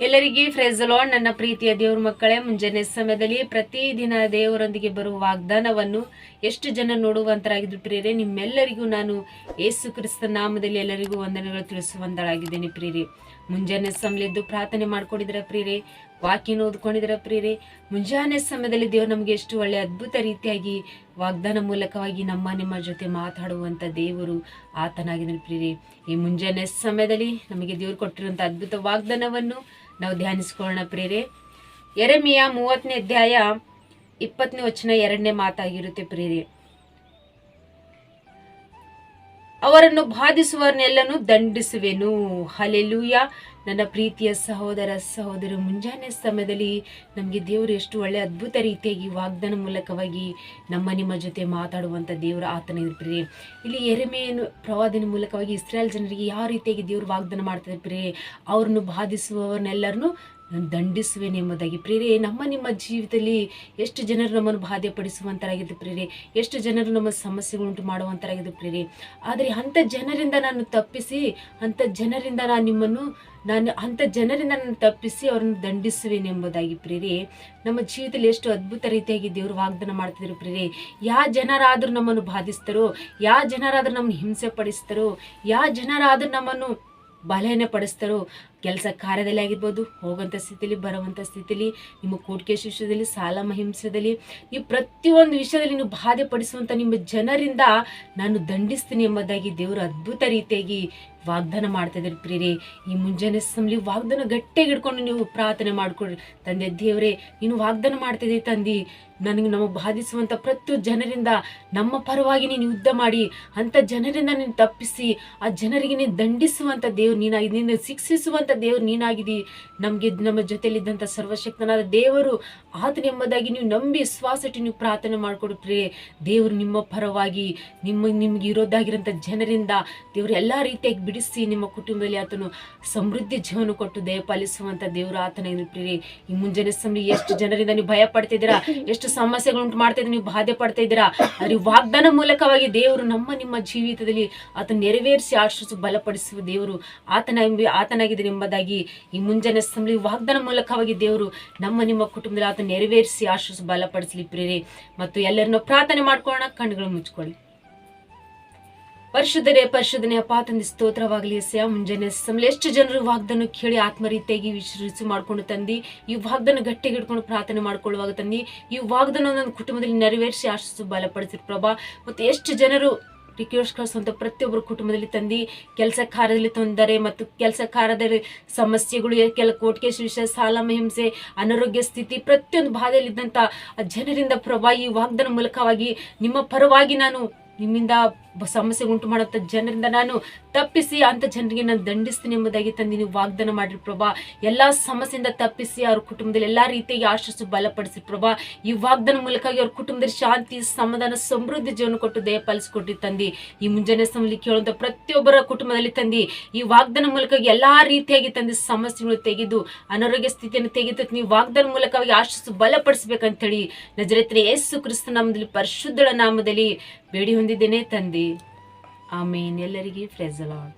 ಎಲ್ಲರಿಗೆ ಫ್ರೆಜಲಾನ್ ನನ್ನ ಪ್ರೀತಿಯ ದೇವ್ರ ಮಕ್ಕಳೇ, ಮುಂಜಾನೆ ಸಮಯದಲ್ಲಿ ಪ್ರತಿದಿನ ದೇವರೊಂದಿಗೆ ಬರುವ ವಾಗ್ದಾನವನ್ನು ಎಷ್ಟು ಜನ ನೋಡುವಂತರಾಗಿದ್ದು ಪ್ರಿಯರೇ ನಿಮ್ಮೆಲ್ಲರಿಗೂ ನಾನು ಯೇಸು ಕ್ರಿಸ್ತ ನಾಮದಲ್ಲಿ ಎಲ್ಲರಿಗೂ ವಂದನೆಗಳು ತಿಳಿಸುವಂತಳಾಗಿದ್ದೇನೆ ಪ್ರಿಯರಿ. ಮುಂಜಾನೆ ಸಮಯದ್ದು ಪ್ರಾರ್ಥನೆ ಮಾಡ್ಕೊಂಡಿದ್ರ ಪ್ರಿಯರೇ? ವಾಕ್ಯನ ಓದ್ಕೊಂಡಿದ್ರ ಪ್ರಿಯರೇ? ಮುಂಜಾನೆ ಸಮಯದಲ್ಲಿ ದೇವ್ರು ನಮಗೆ ಎಷ್ಟು ಒಳ್ಳೆ ಅದ್ಭುತ ರೀತಿಯಾಗಿ ವಾಗ್ದಾನ ಮೂಲಕವಾಗಿ ನಮ್ಮ ನಿಮ್ಮ ಜೊತೆ ಮಾತಾಡುವಂಥ ದೇವರು ಆತನಾಗಿದ್ದಾನೆ ಪ್ರಿಯರೇ. ಈ ಮುಂಜಾನೆ ಸಮಯದಲ್ಲಿ ನಮಗೆ ದೇವರು ಕೊಟ್ಟಿರುವಂಥ ಅದ್ಭುತ ವಾಗ್ದಾನವನ್ನು ನಾವು ಧ್ಯಾನಿಸ್ಕೊಳ್ಳೋಣ ಪ್ರೇರೆ ಎರೆಮಿಯ ಮೂವತ್ತನೇ ಅಧ್ಯಾಯ ಇಪ್ಪತ್ತನೇ ವಚನ ಎರಡನೇ ಮಾತಾಗಿರುತ್ತೆ ಪ್ರೇರೆ ಅವರನ್ನು ಬಾಧಿಸುವವರನ್ನೆಲ್ಲನೂ ದಂಡಿಸುವೆನು. ಹಲೆಲೂಯ ನನ್ನ ಪ್ರೀತಿಯ ಸಹೋದರ ಸಹೋದರ, ಮುಂಜಾನೆ ಸಮಯದಲ್ಲಿ ನಮಗೆ ದೇವರು ಎಷ್ಟು ಒಳ್ಳೆ ಅದ್ಭುತ ರೀತಿಯಾಗಿ ವಾಗ್ದಾನ ಮೂಲಕವಾಗಿ ನಮ್ಮ ನಿಮ್ಮ ಜೊತೆ ಮಾತಾಡುವಂಥ ದೇವರ ಆತನ ಪ್ರಿಯೆ ಇಲ್ಲಿ ಎರೆಮೆಯನ್ನು ಪ್ರವಾದನ ಮೂಲಕವಾಗಿ ಇಸ್ರೇಲ್ ಜನರಿಗೆ ಯಾವ ರೀತಿಯಾಗಿ ದೇವರು ವಾಗ್ದಾನ ಮಾಡ್ತಾ ಪ್ರಿಯೆ ಅವ್ರನ್ನು ಬಾಧಿಸುವವರನ್ನೆಲ್ಲರನ್ನು ನಾನು ದಂಡಿಸುವೆನೆಂಬುದಾಗಿ ಪ್ರೇರೆ ನಮ್ಮ ನಿಮ್ಮ ಜೀವಿತದಲ್ಲಿ ಎಷ್ಟು ಜನರು ನಮ್ಮನ್ನು ಬಾಧೆ ಪಡಿಸುವಂತರಾಗಿದ್ದು ಪ್ರೇರೆ ಎಷ್ಟು ಜನರು ನಮ್ಮ ಸಮಸ್ಯೆಗಳುಂಟು ಮಾಡುವಂಥರಾಗಿದೆ ಪ್ರೇರೆ ಆದರೆ ಅಂಥ ಜನರಿಂದ ನಾನು ತಪ್ಪಿಸಿ, ಅಂಥ ಜನರಿಂದ ನಾನು ನಿಮ್ಮನ್ನು, ನಾನು ಅಂಥ ಜನರಿಂದ ನಾನು ತಪ್ಪಿಸಿ ಅವರನ್ನು ದಂಡಿಸುವೆನೆಂಬುದಾಗಿ ಪ್ರೇರೆ ನಮ್ಮ ಜೀವಿತದಲ್ಲಿ ಎಷ್ಟು ಅದ್ಭುತ ರೀತಿಯಾಗಿ ದೇವರು ವಾಗ್ದಾನ ಮಾಡ್ತಿದ್ರು ಪ್ರೇರೆ ಯಾವ ಜನರಾದರೂ ನಮ್ಮನ್ನು ಬಾಧಿಸ್ತಾರೋ ಯಾವ ಜನರಾದರೂ ನಮ್ಮನ್ನು ಹಿಂಸೆ ಪಡಿಸ್ತಾರೋ ಯಾವ ಜನರಾದರೂ ನಮ್ಮನ್ನು ಬಲಹೀನ ಪಡಿಸ್ತಾರೋ ಕೆಲಸ ಕಾರ್ಯದಲ್ಲಿ ಆಗಿರ್ಬೋದು ಹೋಗುವಂಥ ಸ್ಥಿತಿಲಿ ಬರುವಂಥ ಸ್ಥಿತಿಲಿ, ನಿಮ್ಮ ಕೂಡಿಕೆ ಶಿಷ್ಯದಲ್ಲಿ ಸಾಲ ಮಹಿಂಸದಲ್ಲಿ ನೀವು ಪ್ರತಿಯೊಂದು ವಿಷಯದಲ್ಲಿ ನೀವು ಬಾಧೆ ಪಡಿಸುವಂಥ ನಿಮ್ಮ ಜನರಿಂದ ನಾನು ದಂಡಿಸ್ತೀನಿ ಎಂಬುದಾಗಿ ದೇವರು ಅದ್ಭುತ ರೀತಿಯಾಗಿ ವಾಗ್ದಾನ ಮಾಡ್ತಾ ಇದ್ದಾರೆ ಪ್ರಿಯರೇ. ಈ ಮುಂಜಾನೆ ಸಮಲಿ ವಾಗ್ದಾನ ಗಟ್ಟಿಯಾಗಿ ಹಿಡ್ಕೊಂಡು ನೀವು ಪ್ರಾರ್ಥನೆ ಮಾಡ್ಕೊಡ್ರಿ ತಂದೆ ದೇವರೇ, ನೀನು ವಾಗ್ದಾನ ಮಾಡ್ತಿದ್ದೀವಿ ತಂದಿ. ನನಗೆ ನಮ್ಮ ಬಾಧಿಸುವಂಥ ಪ್ರತಿಯೊಂದು ಜನರಿಂದ ನಮ್ಮ ಪರವಾಗಿ ನೀನು ಯುದ್ಧ ಮಾಡಿ ಅಂಥ ಜನರಿಂದ ನೀನು ತಪ್ಪಿಸಿ, ಆ ಜನರಿಗೆ ನೀನು ದಂಡಿಸುವಂಥ ದೇವ್ರು ನೀನು ನೀನು ಶಿಕ್ಷಿಸುವಂಥ ದೇವ್ರು ನೀನಾಗಿದ್ದೀ. ನಮಗೆ, ನಮ್ಮ ಜೊತೆಯಲ್ಲಿದ್ದಂಥ ಸರ್ವಶಕ್ತನಾದ ದೇವರು ಆತನೆಂಬುದಾಗಿ ನೀವು ನಂಬಿ ವಿಶ್ವಾಸ ಇಟ್ಟು ನೀವು ಪ್ರಾರ್ಥನೆ ಮಾಡಿಕೊಡ್ರಿ ದೇವರು ನಿಮ್ಮ ಪರವಾಗಿ ನಿಮ್ಮ, ನಿಮಗೆ ಇರೋದಾಗಿರೋಂಥ ಜನರಿಂದ ದೇವರು ಎಲ್ಲ ರೀತಿಯಾಗಿ ಬಿಡಿಸಿ ನಿಮ್ಮ ಕುಟುಂಬದಲ್ಲಿ ಆತನು ಸಮೃದ್ಧಿ ಜೀವನ ಕೊಟ್ಟು ದಯಪಾಲಿಸುವಂಥ ದೇವರು ಆತನ ಈ ಮುಂಜಾನೆ ಸಮಯ ಎಷ್ಟು ಜನರಿಂದ ನೀವು ಭಯ ಪಡ್ತಿದ್ದೀರಾ? ಎಷ್ಟು ಸಮಸ್ಯೆಗಳು ಉಂಟು ಮಾಡ್ತಾ ಇದ್ದೀರಾ? ನೀವು ಬಾಧೆ ಪಡ್ತಾ ಇದ್ದೀರಾ? ಅದ್ರ ವಾಗ್ದಾನ ಮೂಲಕವಾಗಿ ದೇವರು ನಮ್ಮ, ನಿಮ್ಮ ಜೀವಿತದಲ್ಲಿ ಆತನ ನೆರವೇರಿಸಿ ಆಶ್ರಿಸಿ ಬಲಪಡಿಸುವ ದೇವರು ಆತನ ಆತನಾಗಿದ್ದರೆ ಎಂಬುದಾಗಿ ಈ ಮುಂಜಾನೆ ಅಸೆಂಬ್ಲಿ ವಾಗ್ದಾನ ಮೂಲಕವಾಗಿ ದೇವರು ನಮ್ಮ ನಿಮ್ಮ ಕುಟುಂಬದಲ್ಲಿ ಆತ ನೆರವೇರಿಸಿ ಆಶ್ವಾಸ ಬಲಪಡಿಸಲಿ ಪ್ರೇರಿ ಮತ್ತು ಎಲ್ಲರನ್ನೂ ಪ್ರಾರ್ಥನೆ ಮಾಡ್ಕೊಳ್ಳೋಣ, ಕಣ್ಣುಗಳು ಮುಚ್ಕೊಳ್ಳಿ. ಪರಿಶುದ್ಧರೇ, ಪರಿಶುದ್ಧನೇ, ಅಪ್ಪ, ತಂದೆ, ಸ್ತೋತ್ರವಾಗಲಿ ಎಸೆಯ ಮುಂಜಾನೆ ಅಸೆಂಬ್ಲಿ ಎಷ್ಟು ಜನರು ವಾಗ್ದಾನ ಕೇಳಿ ಆತ್ಮರೀತಿಯಾಗಿ ವಿಶ್ರಿಸಿ ಮಾಡ್ಕೊಂಡು ತಂದು, ಈ ವಾಗ್ದಾನ ಗಟ್ಟಿಗೆ ಹಿಡ್ಕೊಂಡು ಪ್ರಾರ್ಥನೆ ಮಾಡ್ಕೊಳ್ಳುವಾಗ ತಂದು, ಈ ವಾಗ್ದಾನ ನನ್ನ ಕುಟುಂಬದಲ್ಲಿ ನೆರವೇರಿಸಿ ಆಶಿಸು ಬಲಪಡಿಸಿರು ಪ್ರಭಾ. ಮತ್ತು ಎಷ್ಟು ಜನರು ರಿಕ್ವೆಸ್ಟ್ ಕಳಿಸುವಂಥ ಪ್ರತಿಯೊಬ್ಬರು ಕುಟುಂಬದಲ್ಲಿ ತಂದು ಕೆಲಸ ಕಾರ್ಯದಲ್ಲಿ ತೊಂದರೆ ಮತ್ತು ಕೆಲಸ ಕಾರ್ಯದ ಸಮಸ್ಯೆಗಳು, ಕೆಲ ಕೇಸ್ ವಿಷಯ ಸಾಲ ಹಿಂಸೆ, ಅನಾರೋಗ್ಯ ಸ್ಥಿತಿ ಪ್ರತಿಯೊಂದು ಬಾಧೆಯಲ್ಲಿದ್ದಂಥ ಜನರಿಂದ ಪ್ರವಾಹಿ ವಾಗ್ದಾನ ಮೂಲಕವಾಗಿ ನಿಮ್ಮ ಪರವಾಗಿ ನಾನು ನಿಮ್ಮಿಂದ ಸಮಸ್ಯೆ ಉಂಟು ಮಾಡುವಂಥ ಜನರಿಂದ ನಾನು ತಪ್ಪಿಸಿ ಅಂತ ಜನರಿಗೆ ನಾನು ದಂಡಿಸ್ತೀನಿ ಎಂಬುದಾಗಿ ತಂದು ನೀವು ವಾಗ್ದಾನ ಮಾಡಿರಿ ಪ್ರಭಾ. ಎಲ್ಲ ಸಮಸ್ಯೆಯಿಂದ ತಪ್ಪಿಸಿ ಅವ್ರ ಕುಟುಂಬದಲ್ಲಿ ಎಲ್ಲಾ ರೀತಿಯಾಗಿ ಆಶಿಸು ಬಲಪಡಿಸಿ ಪ್ರಭಾ. ಈ ವಾಗ್ದಾನ ಮೂಲಕವಾಗಿ ಅವ್ರ ಕುಟುಂಬದಲ್ಲಿ ಶಾಂತಿ, ಸಮಾಧಾನ, ಸಮೃದ್ಧಿ ಜೀವನ ಕೊಟ್ಟು ದಯಪಾಲಿಸಿಕೊಟ್ಟಿ ತಂದಿ. ಈ ಮುಂಜಾನೆ ಸಮಯದಲ್ಲಿ ಕೇಳುವಂಥ ಪ್ರತಿಯೊಬ್ಬರ ಕುಟುಂಬದಲ್ಲಿ ತಂದಿ, ಈ ವಾಗ್ದಾನ ಮೂಲಕವಾಗಿ ಎಲ್ಲಾ ರೀತಿಯಾಗಿ ತಂದಿ ಸಮಸ್ಯೆಗಳು ತೆಗೆದು, ಅನಾರೋಗ್ಯ ಸ್ಥಿತಿಯನ್ನು ತೆಗೆದು ನೀವು ವಾಗ್ದಾನ ಮೂಲಕವಾಗಿ ಆಶಿಸು ಬಲಪಡಿಸ್ಬೇಕಂತೇಳಿ ನಜರತ್ರ ಯೇಸು ಕ್ರಿಸ್ತ ನಾಮದಲ್ಲಿ, ಪರಿಶುದ್ಧಳ ನಾಮದಲ್ಲಿ ಬೇಡಿ ಹೊಂದಿದ್ದೇನೆ ತಂದೆ. ಆಮೇನ್ ಎಲ್ಲರಿಗೆ ಫ್ರೆಜಲಾಡ್